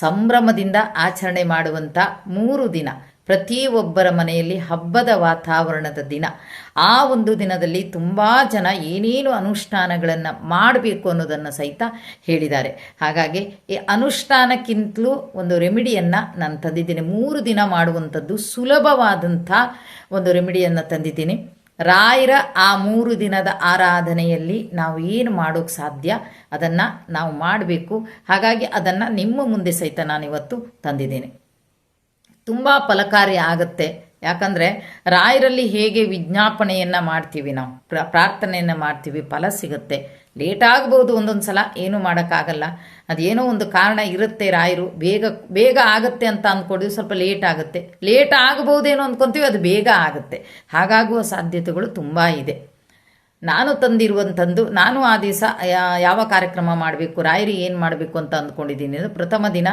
ಸಂಭ್ರಮದಿಂದ ಆಚರಣೆ ಮಾಡುವಂಥ ಮೂರು ದಿನ. ಪ್ರತಿಯೊಬ್ಬರ ಮನೆಯಲ್ಲಿ ಹಬ್ಬದ ವಾತಾವರಣದ ದಿನ. ಆ ಒಂದು ದಿನದಲ್ಲಿ ತುಂಬ ಜನ ಏನೇನು ಅನುಷ್ಠಾನಗಳನ್ನು ಮಾಡಬೇಕು ಅನ್ನೋದನ್ನು ಸಹಿತ ಹೇಳಿದ್ದಾರೆ. ಹಾಗಾಗಿ ಈ ಅನುಷ್ಠಾನಕ್ಕಿಂತಲೂ ಒಂದು ರೆಮಿಡಿಯನ್ನು ನಾನು ತಂದಿದ್ದೀನಿ. ಮೂರು ದಿನ ಮಾಡುವಂಥದ್ದು ಸುಲಭವಾದಂಥ ಒಂದು ರೆಮಿಡಿಯನ್ನು ತಂದಿದ್ದೀನಿ. ರಾಯರ ಆ ಮೂರು ದಿನದ ಆರಾಧನೆಯಲ್ಲಿ ನಾವು ಏನು ಮಾಡೋಕ್ಕೆ ಸಾಧ್ಯ, ಅದನ್ನು ನಾವು ಮಾಡಬೇಕು. ಹಾಗಾಗಿ ಅದನ್ನು ನಿಮ್ಮ ಮುಂದೆ ಸಹಿತ ನಾನಿವತ್ತು ತಂದಿದ್ದೀನಿ. ತುಂಬ ಫಲಕಾರಿ ಆಗುತ್ತೆ. ಯಾಕಂದರೆ ರಾಯರಲ್ಲಿ ಹೇಗೆ ವಿಜ್ಞಾಪನೆಯನ್ನು ಮಾಡ್ತೀವಿ ನಾವು, ಪ್ರ, ಪ್ರಾರ್ಥನೆಯನ್ನು ಮಾಡ್ತೀವಿ, ಫಲ ಸಿಗುತ್ತೆ. ಲೇಟ್ ಆಗ್ಬೋದು ಒಂದೊಂದು ಸಲ, ಏನೂ ಮಾಡೋಕ್ಕಾಗಲ್ಲ. ಅದೇನೋ ಒಂದು ಕಾರಣ ಇರುತ್ತೆ ರಾಯರು, ಬೇಗ ಬೇಗ ಆಗುತ್ತೆ ಅಂತ ಅಂದ್ಕೊಂಡಿದ್ವಿ ಸ್ವಲ್ಪ ಲೇಟ್ ಆಗುತ್ತೆ. ಲೇಟ್ ಆಗ್ಬೋದೇನೋ ಅಂದ್ಕೊತೀವಿ ಅದು ಬೇಗ ಆಗುತ್ತೆ. ಹಾಗಾಗುವ ಸಾಧ್ಯತೆಗಳು ತುಂಬ ಇದೆ. ನಾನು ತಂದಿರುವಂಥದ್ದು, ನಾನು ಆ ದಿವಸ ಯಾವ ಕಾರ್ಯಕ್ರಮ ಮಾಡಬೇಕು, ರಾಯರಿ ಏನು ಮಾಡಬೇಕು ಅಂತ ಅಂದ್ಕೊಂಡಿದ್ದೀನಿ ಅಂದರೆ ಪ್ರಥಮ ದಿನ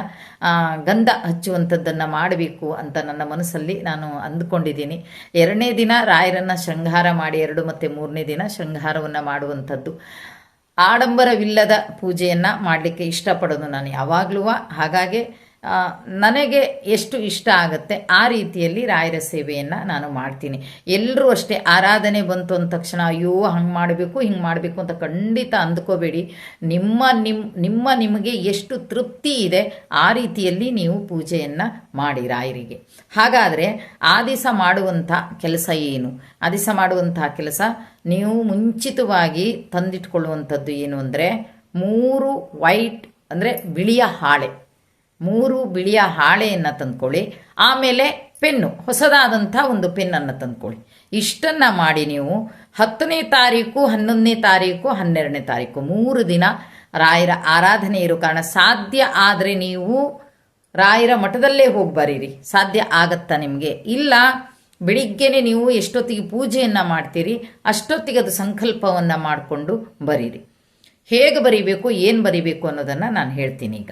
ಗಂಧ ಹಚ್ಚುವಂಥದ್ದನ್ನು ಮಾಡಬೇಕು ಅಂತ ನನ್ನ ಮನಸ್ಸಲ್ಲಿ ನಾನು ಅಂದ್ಕೊಂಡಿದ್ದೀನಿ. ಎರಡನೇ ದಿನ ರಾಯರನ್ನು ಶೃಂಗಾರ ಮಾಡಿ, ಎರಡು ಮತ್ತು ಮೂರನೇ ದಿನ ಶೃಂಗಾರವನ್ನು ಮಾಡುವಂಥದ್ದು. ಆಡಂಬರವಿಲ್ಲದ ಪೂಜೆಯನ್ನು ಮಾಡಲಿಕ್ಕೆ ಇಷ್ಟಪಡೋದು ನಾನು ಯಾವಾಗಲೂ. ಹಾಗಾಗಿ ನನಗೆ ಎಷ್ಟು ಇಷ್ಟ ಆಗುತ್ತೆ ಆ ರೀತಿಯಲ್ಲಿ ರಾಯರ ಸೇವೆಯನ್ನು ನಾನು ಮಾಡ್ತೀನಿ. ಎಲ್ಲರೂ ಅಷ್ಟೇ ಆರಾಧನೆ ಬಂತು ಅಂದ ತಕ್ಷಣ, ಅಯ್ಯೋ, ಹಂಗೆ ಮಾಡಬೇಕು, ಹಿಂಗೆ ಮಾಡಬೇಕು ಅಂತ ಖಂಡಿತ ಅಂದ್ಕೋಬೇಡಿ. ನಿಮ್ಮ ನಿಮ್ಮ ನಿಮಗೆ ಎಷ್ಟು ತೃಪ್ತಿ ಇದೆ ಆ ರೀತಿಯಲ್ಲಿ ನೀವು ಪೂಜೆಯನ್ನು ಮಾಡಿ ರಾಯರಿಗೆ. ಹಾಗಾದರೆ ಆ ದಿವಸ ಮಾಡುವಂಥ ಕೆಲಸ ಏನು? ಆ ದಿವಸ ಮಾಡುವಂಥ ಕೆಲಸ ನೀವು ಮುಂಚಿತವಾಗಿ ತಂದಿಟ್ಕೊಳ್ಳುವಂಥದ್ದು ಏನು ಅಂದರೆ, ಮೂರು ವೈಟ್ ಅಂದರೆ ಬಿಳಿಯ ಹಾಳೆ. ಮೂರು ಬಿಳಿಯ ಹಾಳೆಯನ್ನು ತಂದ್ಕೊಳ್ಳಿ. ಆಮೇಲೆ ಪೆನ್ನು, ಹೊಸದಾದಂಥ ಒಂದು ಪೆನ್ನನ್ನು ತಂದ್ಕೊಳ್ಳಿ. ಇಷ್ಟನ್ನು ಮಾಡಿ ನೀವು ಹತ್ತನೇ ತಾರೀಕು, ಹನ್ನೊಂದನೇ ತಾರೀಕು, ಹನ್ನೆರಡನೇ ತಾರೀಕು, ಮೂರು ದಿನ ರಾಯರ ಆರಾಧನೆ ಇರೋ ಕಾರಣ ಸಾಧ್ಯ ಆದರೆ ನೀವು ರಾಯರ ಮಠದಲ್ಲೇ ಹೋಗಿ ಬರೀರಿ. ಸಾಧ್ಯ ಆಗತ್ತಾ ನಿಮಗೆ? ಇಲ್ಲ, ಬೆಳಿಗ್ಗೆನೆ ನೀವು ಎಷ್ಟೊತ್ತಿಗೆ ಪೂಜೆಯನ್ನು ಮಾಡ್ತೀರಿ, ಅಷ್ಟೊತ್ತಿಗೆ ಅದು ಸಂಕಲ್ಪವನ್ನು ಮಾಡಿಕೊಂಡು ಬರೀರಿ. ಹೇಗೆ ಬರಿಬೇಕು, ಏನು ಬರಿಬೇಕು ಅನ್ನೋದನ್ನು ನಾನು ಹೇಳ್ತೀನಿ ಈಗ.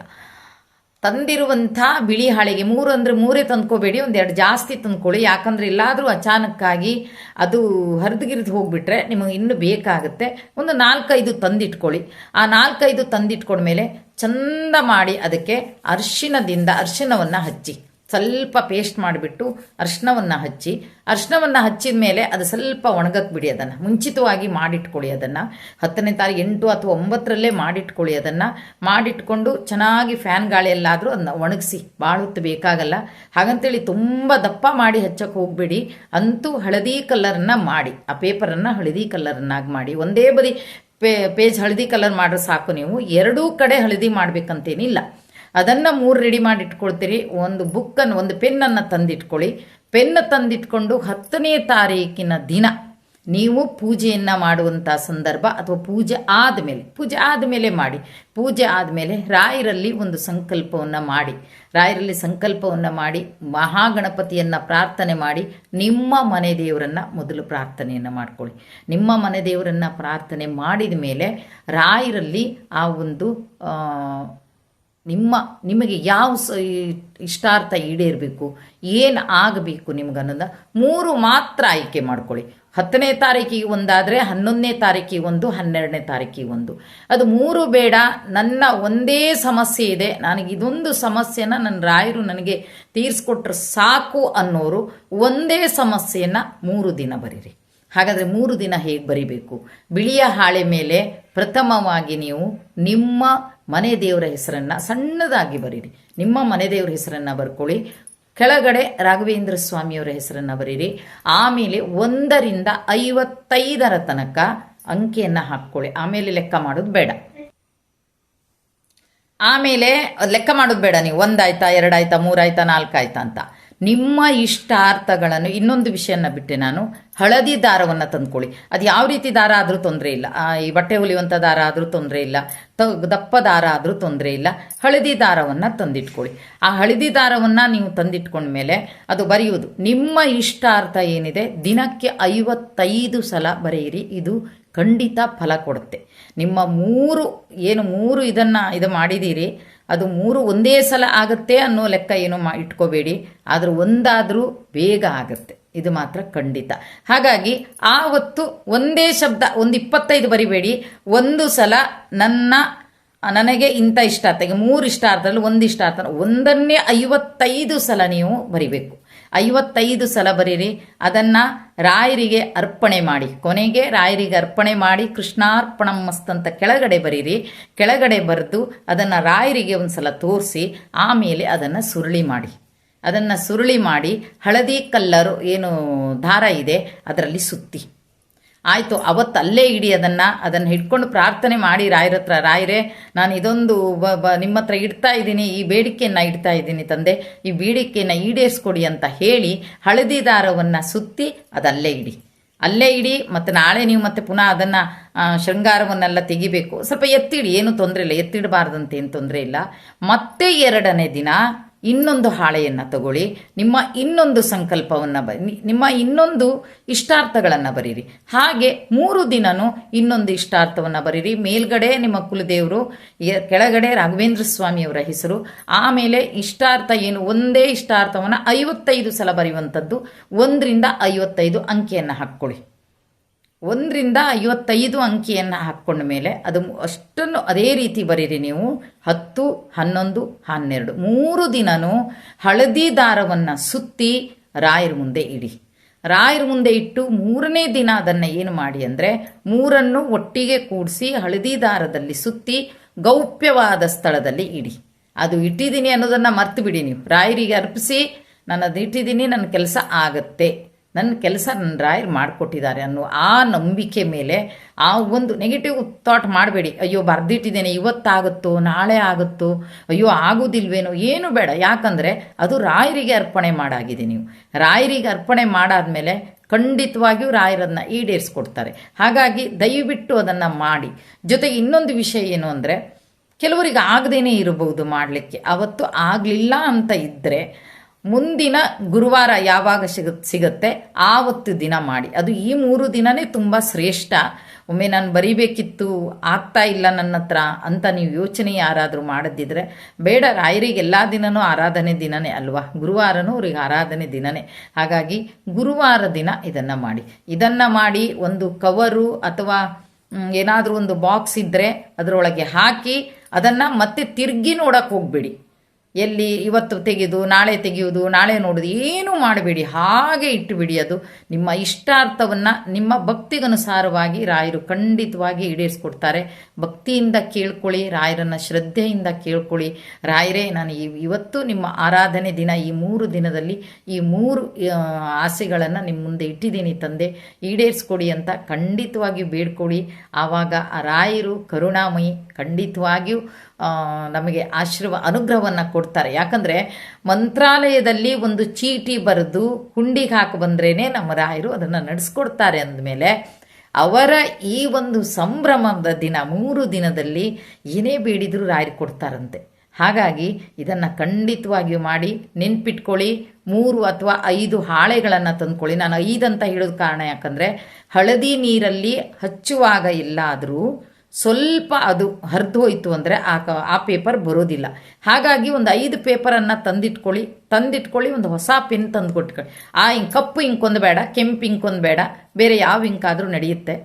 ತಂದಿರುವಂಥ ಬಿಳಿ ಹಾಳೆಗೆ ಮೂರು ಅಂದರೆ ಮೂರೇ ತಂದ್ಕೋಬೇಡಿ ಒಂದೆರಡು ಜಾಸ್ತಿ ತಂದ್ಕೊಳ್ಳಿ. ಯಾಕಂದರೆ ಎಲ್ಲಾದರೂ ಅಚಾನಕ್ಕಾಗಿ ಅದು ಹರಿದುಗಿರಿದು ಹೋಗಿಬಿಟ್ರೆ ನಿಮಗೆ ಇನ್ನೂ ಬೇಕಾಗುತ್ತೆ. ಒಂದು ನಾಲ್ಕೈದು ತಂದಿಟ್ಕೊಳ್ಳಿ. ಆ ನಾಲ್ಕೈದು ತಂದಿಟ್ಕೊಂಡ್ಮೇಲೆ ಚಂದ ಮಾಡಿ ಅದಕ್ಕೆ ಅರಿಶಿಣದಿಂದ ಅರಿಶಿಣವನ್ನು ಹಚ್ಚಿ. ಸ್ವಲ್ಪ ಪೇಸ್ಟ್ ಮಾಡಿಬಿಟ್ಟು ಅರ್ಶಿಣವನ್ನು ಹಚ್ಚಿ, ಅರ್ಶಿಣವನ್ನು ಹಚ್ಚಿದ ಮೇಲೆ ಅದು ಸ್ವಲ್ಪ ಒಣಗಕ್ಕೆ ಬಿಡಿ ಅದನ್ನು. ಮುಂಚಿತವಾಗಿ ಮಾಡಿಟ್ಕೊಳ್ಳಿ ಅದನ್ನು. ಹತ್ತನೇ ತಾರೀಕು ಎಂಟು ಅಥವಾ ಒಂಬತ್ತರಲ್ಲೇ ಮಾಡಿಟ್ಕೊಳ್ಳಿ ಅದನ್ನು. ಮಾಡಿಟ್ಕೊಂಡು ಚೆನ್ನಾಗಿ ಫ್ಯಾನ್ ಗಾಳಿಯಲ್ಲಾದರೂ ಅದನ್ನ ಒಣಗಿಸಿ. ಭಾಳ ಹೊತ್ತು ಬೇಕಾಗಲ್ಲ. ಹಾಗಂತೇಳಿ ತುಂಬ ದಪ್ಪ ಮಾಡಿ ಹಚ್ಚಕ್ಕೆ ಹೋಗಬೇಡಿ. ಅಂತೂ ಹಳದಿ ಕಲ್ಲರನ್ನು ಮಾಡಿ. ಆ ಪೇಪರನ್ನು ಹಳದಿ ಕಲರನ್ನಾಗಿ ಮಾಡಿ. ಒಂದೇ ಬರೀ ಪೇ, ಪೇಜ್ ಹಳದಿ ಕಲರ್ ಮಾಡ್ರೆ ಸಾಕು ನೀವು. ಎರಡೂ ಕಡೆ ಹಳದಿ ಮಾಡಬೇಕಂತೇನಿಲ್ಲ. ಅದನ್ನು ಮೂರು ರೆಡಿ ಮಾಡಿ ಇಟ್ಕೊಳ್ತೀರಿ ಒಂದು ಬುಕ್ಕನ್ನು ಒಂದು ಪೆನ್ನನ್ನು ತಂದಿಟ್ಕೊಳ್ಳಿ. ಪೆನ್ ತಂದಿಟ್ಕೊಂಡು ಹತ್ತನೇ ತಾರೀಕಿನ ದಿನ ನೀವು ಪೂಜೆಯನ್ನು ಮಾಡುವಂಥ ಸಂದರ್ಭ ಅಥವಾ ಪೂಜೆ ಆದಮೇಲೆ ಪೂಜೆ ಆದಮೇಲೆ ಮಾಡಿ. ಪೂಜೆ ಆದಮೇಲೆ ರಾಯರಲ್ಲಿ ಒಂದು ಸಂಕಲ್ಪವನ್ನು ಮಾಡಿ. ರಾಯರಲ್ಲಿ ಸಂಕಲ್ಪವನ್ನು ಮಾಡಿ, ಮಹಾಗಣಪತಿಯನ್ನು ಪ್ರಾರ್ಥನೆ ಮಾಡಿ, ನಿಮ್ಮ ಮನೆ ದೇವರನ್ನು ಮೊದಲು ಪ್ರಾರ್ಥನೆಯನ್ನು ಮಾಡ್ಕೊಳ್ಳಿ. ನಿಮ್ಮ ಮನೆ ದೇವರನ್ನು ಪ್ರಾರ್ಥನೆ ಮಾಡಿದ ಮೇಲೆ ರಾಯರಲ್ಲಿ ಆ ಒಂದು ನಿಮ್ಮ, ನಿಮಗೆ ಯಾವ ಇಷ್ಟಾರ್ಥ ಈಡೇರಬೇಕು, ಏನು ಆಗಬೇಕು ನಿಮ್ಗನ್ನೋದ ಮೂರು ಮಾತ್ರ ಆಯ್ಕೆ ಮಾಡ್ಕೊಳ್ಳಿ. ಹತ್ತನೇ ತಾರೀಕಿಗೆ ಒಂದಾದರೆ ಹನ್ನೊಂದನೇ ತಾರೀಕಿಗೆ ಒಂದು, ಹನ್ನೆರಡನೇ ತಾರೀಕಿಗೆ ಒಂದು. ಅದು ಮೂರು ಬೇಡ, ನನ್ನ ಒಂದೇ ಸಮಸ್ಯೆ ಇದೆ, ನನಗೆ ಇದೊಂದು ಸಮಸ್ಯೆನ ನನ್ನ ರಾಯರು ನನಗೆ ತೀರಿಸ್ಕೊಟ್ರೆ ಸಾಕು ಅನ್ನೋರು ಒಂದೇ ಸಮಸ್ಯೆಯನ್ನು ಮೂರು ದಿನ ಬರೀರಿ. ಹಾಗಾದರೆ ಮೂರು ದಿನ ಹೇಗೆ ಬರಿಬೇಕು? ಬಿಳಿಯ ಹಾಳೆ ಮೇಲೆ ಪ್ರಥಮವಾಗಿ ನೀವು ನಿಮ್ಮ ಮನೆ ದೇವರ ಹೆಸರನ್ನು ಸಣ್ಣದಾಗಿ ಬರೀರಿ. ನಿಮ್ಮ ಮನೆ ದೇವರ ಹೆಸರನ್ನು ಬರ್ಕೊಳ್ಳಿ. ಕೆಳಗಡೆ ರಾಘವೇಂದ್ರ ಸ್ವಾಮಿಯವರ ಹೆಸರನ್ನು ಬರೀರಿ. ಆಮೇಲೆ ಒಂದರಿಂದ ಐವತ್ತೈದರ ತನಕ ಅಂಕೆಯನ್ನು ಹಾಕ್ಕೊಳ್ಳಿ. ಆಮೇಲೆ ಲೆಕ್ಕ ಮಾಡೋದು ಬೇಡ. ಆಮೇಲೆ ಲೆಕ್ಕ ಮಾಡೋದು ಬೇಡ ನೀವು. ಒಂದಾಯ್ತಾ, ಎರಡಾಯ್ತಾ, ಮೂರಾಯ್ತಾ, ನಾಲ್ಕಾಯ್ತಾ ಅಂತ. ನಿಮ್ಮ ಇಷ್ಟಾರ್ಥಗಳನ್ನು ಇನ್ನೊಂದು ವಿಷಯನ ಬಿಟ್ಟೆ ನಾನು. ಹಳದಿ ದಾರವನ್ನು ತಂದ್ಕೊಳ್ಳಿ. ಅದು ಯಾವ ರೀತಿ ದಾರ ಆದರೂ ತೊಂದರೆ ಇಲ್ಲ. ಈ ಬಟ್ಟೆ ಹೊಲಿಯುವಂಥ ದಾರ ಆದರೂ ತೊಂದರೆ ಇಲ್ಲ. ತ, ದಪ್ಪ ದಾರ ಆದರೂ ತೊಂದರೆ ಇಲ್ಲ. ಹಳದಿ ದಾರವನ್ನು ತಂದಿಟ್ಕೊಳ್ಳಿ. ಆ ಹಳದಿ ದಾರವನ್ನು ನೀವು ತಂದಿಟ್ಕೊಂಡ್ಮೇಲೆ ಅದು ಬರೆಯುವುದು, ನಿಮ್ಮ ಇಷ್ಟಾರ್ಥ ಏನಿದೆ ದಿನಕ್ಕೆ ಐವತ್ತೈದು ಸಲ ಬರೆಯಿರಿ. ಇದು ಖಂಡಿತ ಫಲ ಕೊಡುತ್ತೆ. ನಿಮ್ಮ ಮೂರು, ಏನು ಮೂರು ಇದನ್ನು ಇದು ಮಾಡಿದ್ದೀರಿ ಅದು ಮೂರು ಒಂದೇ ಸಲ ಆಗುತ್ತೆ ಅನ್ನೋ ಲೆಕ್ಕ ಏನು ಮಾ ಇಟ್ಕೋಬೇಡಿ. ಆದರೂ ಒಂದಾದರೂ ಬೇಗ ಆಗುತ್ತೆ. ಇದು ಮಾತ್ರ ಖಂಡಿತ. ಹಾಗಾಗಿ ಆ ಹೊತ್ತು ಒಂದೇ ಶಬ್ದ, ಒಂದು ಇಪ್ಪತ್ತೈದು ಬರಿಬೇಡಿ. ಒಂದು ಸಲ ನನ್ನ, ನನಗೆ ಇಂಥ ಇಷ್ಟ ಈಗ ಮೂರು ಇಷ್ಟ ಅರ್ಥದಲ್ಲಿ ಒಂದು ಇಷ್ಟ ಒಂದನ್ನೇ ಐವತ್ತೈದು ಸಲ ನೀವು ಬರಿಬೇಕು. ಐವತ್ತೈದು ಸಲ ಬರೀರಿ. ಅದನ್ನು ರಾಯರಿಗೆ ಅರ್ಪಣೆ ಮಾಡಿ. ಕೊನೆಗೆ ರಾಯರಿಗೆ ಅರ್ಪಣೆ ಮಾಡಿ ಕೃಷ್ಣಾರ್ಪಣ ಮಸ್ತ್ ಅಂತ ಕೆಳಗಡೆ ಬರೀರಿ. ಕೆಳಗಡೆ ಬರೆದು ಅದನ್ನು ರಾಯರಿಗೆ ಒಂದು ಸಲ ತೋರಿಸಿ, ಆಮೇಲೆ ಅದನ್ನು ಸುರುಳಿ ಮಾಡಿ. ಅದನ್ನು ಸುರುಳಿ ಮಾಡಿ ಹಳದಿ ಕಲ್ಲರು ಏನು ದಾರ ಇದೆ, ಅದರಲ್ಲಿ ಸುತ್ತಿ. ಆಯಿತು, ಅವತ್ತು ಅಲ್ಲೇ ಇಡಿ ಅದನ್ನು ಅದನ್ನು ಹಿಡ್ಕೊಂಡು ಪ್ರಾರ್ಥನೆ ಮಾಡಿ ರಾಯರ ಹತ್ರ, ರಾಯರೇ, ನಾನು ಇದೊಂದು ಬ ಬ, ನಿಮ್ಮ ಹತ್ರ ಇಡ್ತಾ ಇದ್ದೀನಿ, ಈ ಬೇಡಿಕೆಯನ್ನು ಇಡ್ತಾ ಇದ್ದೀನಿ ತಂದೆ, ಈ ಬೇಡಿಕೆಯನ್ನು ಈಡೇರಿಸ್ಕೊಡಿ ಅಂತ ಹೇಳಿ ಹಳದಿ ದಾರವನ್ನು ಸುತ್ತಿ ಅದಲ್ಲೇ ಇಡಿ. ಅಲ್ಲೇ ಇಡಿ, ಮತ್ತು ನಾಳೆ ನೀವು ಮತ್ತೆ ಪುನಃ ಅದನ್ನು ಶೃಂಗಾರವನ್ನೆಲ್ಲ ತೆಗಿಬೇಕು. ಸ್ವಲ್ಪ ಎತ್ತಿಡಿ, ಏನೂ ತೊಂದರೆ ಇಲ್ಲ ಎತ್ತಿಡಬಾರ್ದಂತೆ ಏನು ತೊಂದರೆ ಇಲ್ಲ. ಮತ್ತೆ ಎರಡನೇ ದಿನ ಇನ್ನೊಂದು ಹಾಳೆಯನ್ನು ತಗೊಳ್ಳಿ, ನಿಮ್ಮ ಇನ್ನೊಂದು ಸಂಕಲ್ಪವನ್ನು ಬ ನಿಮ್ಮ ಇನ್ನೊಂದು ಇಷ್ಟಾರ್ಥಗಳನ್ನು ಬರೀರಿ. ಹಾಗೆ ಮೂರು ದಿನನೂ ಇನ್ನೊಂದು ಇಷ್ಟಾರ್ಥವನ್ನು ಬರೀರಿ. ಮೇಲ್ಗಡೆ ನಿಮ್ಮ ಕುಲದೇವರು ಕೆಳಗಡೆ ರಾಘವೇಂದ್ರ ಸ್ವಾಮಿಯವರ ಹೆಸರು, ಆಮೇಲೆ ಇಷ್ಟಾರ್ಥ ಏನು, ಒಂದೇ ಇಷ್ಟಾರ್ಥವನ್ನು ಐವತ್ತೈದು ಸಲ ಬರೆಯುವಂಥದ್ದು, ಒಂದರಿಂದ ಐವತ್ತೈದು ಅಂಕಿಯನ್ನು ಹಾಕ್ಕೊಳ್ಳಿ. ಒಂದರಿಂದ ಐವತ್ತೈದು ಅಂಕಿಯನ್ನು ಹಾಕ್ಕೊಂಡ ಮೇಲೆ ಅದು ಅಷ್ಟನ್ನು ಅದೇ ರೀತಿ ಬರೀರಿ ನೀವು. ಹತ್ತು, ಹನ್ನೊಂದು, ಹನ್ನೆರಡು. ಮೂರು ದಿನನೂ ಹಳದಿ ದಾರವನ್ನು ಸುತ್ತಿ ರಾಯರ ಮುಂದೆ ಇಡಿ. ರಾಯರ ಮುಂದೆ ಇಟ್ಟು ಮೂರನೇ ದಿನ ಅದನ್ನು ಏನು ಮಾಡಿ ಅಂದರೆ ಮೂರನ್ನು ಒಟ್ಟಿಗೆ ಕೂಡಿಸಿ ಹಳದಿ ದಾರದಲ್ಲಿ ಸುತ್ತಿ ಗೌಪ್ಯವಾದ ಸ್ಥಳದಲ್ಲಿ ಇಡಿ. ಅದು ಇಟ್ಟಿದ್ದೀನಿ ಅನ್ನೋದನ್ನು ಮರ್ತು ಬಿಡಿ ನೀವು. ರಾಯರಿಗೆ ಅರ್ಪಿಸಿ, ನಾನು ಅದು ಇಟ್ಟಿದ್ದೀನಿ ನನ್ನ ಕೆಲಸ ಆಗತ್ತೆ. ನನ್ನ ಕೆಲಸ ನನ್ನ ರಾಯರು ಮಾಡಿಕೊಟ್ಟಿದ್ದಾರೆ ಅನ್ನೋ ಆ ನಂಬಿಕೆ ಮೇಲೆ ಆ ಒಂದು ನೆಗೆಟಿವ್ ಥಾಟ್ ಮಾಡಬೇಡಿ. ಅಯ್ಯೋ, ಬರೆದಿಟ್ಟಿದ್ದೇನೆ, ಇವತ್ತಾಗುತ್ತೋ, ನಾಳೆ ಆಗುತ್ತೋ, ಅಯ್ಯೋ, ಆಗೋದಿಲ್ವೇನೋ, ಏನು ಬೇಡ. ಯಾಕಂದರೆ ಅದು ರಾಯರಿಗೆ ಅರ್ಪಣೆ ಮಾಡಾಗಿದೆ ನೀವು. ರಾಯರಿಗೆ ಅರ್ಪಣೆ ಮಾಡಾದ್ಮೇಲೆ ಖಂಡಿತವಾಗಿಯೂ ರಾಯರನ್ನ ಈಡೇರಿಸ್ಕೊಡ್ತಾರೆ. ಹಾಗಾಗಿ ದಯವಿಟ್ಟು ಅದನ್ನು ಮಾಡಿ. ಜೊತೆಗೆ ಇನ್ನೊಂದು ವಿಷಯ ಏನು ಅಂದರೆ, ಕೆಲವರಿಗೆ ಆಗದೇನೆ ಇರಬಹುದು ಮಾಡಲಿಕ್ಕೆ. ಅವತ್ತು ಆಗಲಿಲ್ಲ ಅಂತ ಇದ್ದರೆ ಮುಂದಿನ ಗುರುವಾರ ಯಾವಾಗ ಸಿಗ, ಸಿಗುತ್ತೆ ಆವತ್ತು ದಿನ ಮಾಡಿ. ಅದು ಈ ಮೂರು ದಿನನೇ ತುಂಬ ಶ್ರೇಷ್ಠ. ಒಮ್ಮೆ ನಾನು ಬರಿಬೇಕಿತ್ತು, ಆಗ್ತಾ ಇಲ್ಲ ನನ್ನ ಹತ್ರ ಅಂತ ನೀವು ಯೋಚನೆ ಯಾರಾದರೂ ಮಾಡದಿದ್ರೆ, ಬೇಡ, ರಾಯರಿಗೆ ಎಲ್ಲ ದಿನನೂ ಆರಾಧನೆ ದಿನನೇ ಅಲ್ವಾ? ಗುರುವಾರನೂ ಅವ್ರಿಗೆ ಆರಾಧನೆ ದಿನನೇ. ಹಾಗಾಗಿ ಗುರುವಾರ ದಿನ ಇದನ್ನು ಮಾಡಿ. ಇದನ್ನು ಮಾಡಿ ಒಂದು ಕವರು ಅಥವಾ ಏನಾದರೂ ಒಂದು ಬಾಕ್ಸ್ ಇದ್ದರೆ ಅದರೊಳಗೆ ಹಾಕಿ ಅದನ್ನು ಮತ್ತೆ ತಿರುಗಿ ನೋಡೋಕೆ ಹೋಗಬೇಡಿ. ಎಲ್ಲಿ ಇವತ್ತು ತೆಗೆದು, ನಾಳೆ ತೆಗೆಯೋದು ನಾಳೆ ನೋಡೋದು ಏನೂ ಮಾಡಬೇಡಿ. ಹಾಗೆ ಇಟ್ಟುಬಿಡಿ ಅದು. ನಿಮ್ಮ ಇಷ್ಟಾರ್ಥವನ್ನು ನಿಮ್ಮ ಭಕ್ತಿಗನುಸಾರವಾಗಿ ರಾಯರು ಖಂಡಿತವಾಗಿ ಈಡೇರಿಸ್ಕೊಡ್ತಾರೆ. ಭಕ್ತಿಯಿಂದ ಕೇಳ್ಕೊಳ್ಳಿ, ರಾಯರನ್ನು ಶ್ರದ್ಧೆಯಿಂದ ಕೇಳ್ಕೊಳ್ಳಿ. ರಾಯರೇ, ನಾನು ಇವತ್ತು ನಿಮ್ಮ ಆರಾಧನೆ ದಿನ, ಈ ಮೂರು ದಿನದಲ್ಲಿ ಈ ಮೂರು ಆಸೆಗಳನ್ನು ನಿಮ್ಮ ಮುಂದೆ ಇಟ್ಟಿದ್ದೀನಿ ತಂದೆ. ಈಡೇರಿಸ್ಕೊಡಿ ಅಂತ ಖಂಡಿತವಾಗಿ ಬೇಡ್ಕೊಳ್ಳಿ ಆವಾಗ ಆ ರಾಯರು ಕರುಣಾಮಯಿ ಖಂಡಿತವಾಗಿಯೂ ನಮಗೆ ಆಶೀರ್ವ, ಅನುಗ್ರಹವನ್ನು ಕೊಡ್ತಾರೆ. ಯಾಕಂದರೆ ಮಂತ್ರಾಲಯದಲ್ಲಿ ಒಂದು ಚೀಟಿ ಬರೆದು ಹುಂಡಿಗೆ ಹಾಕಿ ಬಂದ್ರೇ ನಮ್ಮ ರಾಯರು ಅದನ್ನು ನಡೆಸ್ಕೊಡ್ತಾರೆ ಅಂದಮೇಲೆ ಅವರ ಈ ಒಂದು ಸಂಭ್ರಮದ ದಿನ, ಮೂರು ದಿನದಲ್ಲಿ ಏನೇ ಬೇಡಿದರೂ ರಾಯರು ಕೊಡ್ತಾರಂತೆ. ಹಾಗಾಗಿ ಇದನ್ನು ಖಂಡಿತವಾಗಿಯೂ ಮಾಡಿ ನೆನ್ಪಿಟ್ಕೊಳ್ಳಿ, ಮೂರು ಅಥವಾ ಐದು ಹಾಳೆಗಳನ್ನು ತಂದ್ಕೊಳ್ಳಿ. ನಾನು ಐದು ಅಂತ ಹೇಳೋದು ಕಾರಣ ಯಾಕಂದರೆ ಹಳದಿ ನೀರಲ್ಲಿ ಹಚ್ಚುವಾಗ ಎಲ್ಲಾದರೂ ಸ್ವಲ್ಪ ಅದು ಹರಿದು ಹೋಯಿತು ಅಂದರೆ ಆ ಕ, ಆ ಪೇಪರ್ ಬರೋದಿಲ್ಲ. ಹಾಗಾಗಿ ಒಂದು ಐದು ಪೇಪರನ್ನು ತಂದಿಟ್ಕೊಳ್ಳಿ ತಂದಿಟ್ಕೊಳ್ಳಿ, ಒಂದು ಹೊಸ ಪೆನ್ ತಂದು ಕೊಟ್ಕೊಳ್ಳಿ ಆ ಇಂಕ್, ಕಪ್ಪು ಇಂಕ್ ಒಂದು ಬೇಡ, ಕೆಂಪು ಇಂಕ್ ಒಂದು ಬೇಡ, ಬೇರೆ ಯಾವ ಇಂಕ್ ಆದರೂ ನಡೆಯುತ್ತೆ.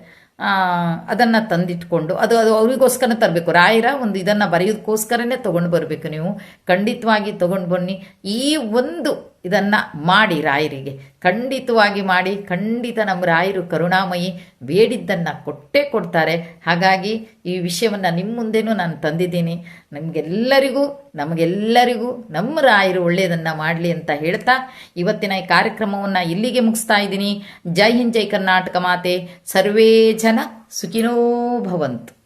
ಅದನ್ನು ತಂದಿಟ್ಕೊಂಡು, ಅದು ಅದು ಅವರಿಗೋಸ್ಕರ ತರಬೇಕು. ರಾಯರ ಒಂದು ಇದನ್ನು ಬರೆಯೋದಕ್ಕೋಸ್ಕರನೇ ತೊಗೊಂಡು ಬರಬೇಕು ನೀವು. ಖಂಡಿತವಾಗಿ ತೊಗೊಂಡು ಬನ್ನಿ. ಈ ಒಂದು ಇದನ್ನು ಮಾಡಿ ರಾಯರಿಗೆ. ಖಂಡಿತವಾಗಿ ಮಾಡಿ, ಖಂಡಿತ ನಮ್ಮ ರಾಯರು ಕರುಣಾಮಯಿ ಬೇಡಿದ್ದನ್ನು ಕೊಟ್ಟೇ ಕೊಡ್ತಾರೆ. ಹಾಗಾಗಿ ಈ ವಿಷಯವನ್ನು ನಿಮ್ಮ ಮುಂದೆನೂ ನಾನು ತಂದಿದ್ದೀನಿ. ನಮಗೆಲ್ಲರಿಗೂ ನಮಗೆಲ್ಲರಿಗೂ, ನಮ್ಮ ರಾಯರು ಒಳ್ಳೆಯದನ್ನು ಮಾಡಲಿ ಅಂತ ಹೇಳ್ತಾ ಇವತ್ತಿನ ಈ ಕಾರ್ಯಕ್ರಮವನ್ನು ಇಲ್ಲಿಗೆ ಮುಗಿಸ್ತಾ ಇದ್ದೀನಿ. ಜೈ ಹಿಂದ್, ಜೈ ಕರ್ನಾಟಕ ಮಾತೆ. ಸರ್ವೇ ಜನ ಸುಖಿನೋ ಭವಂತು.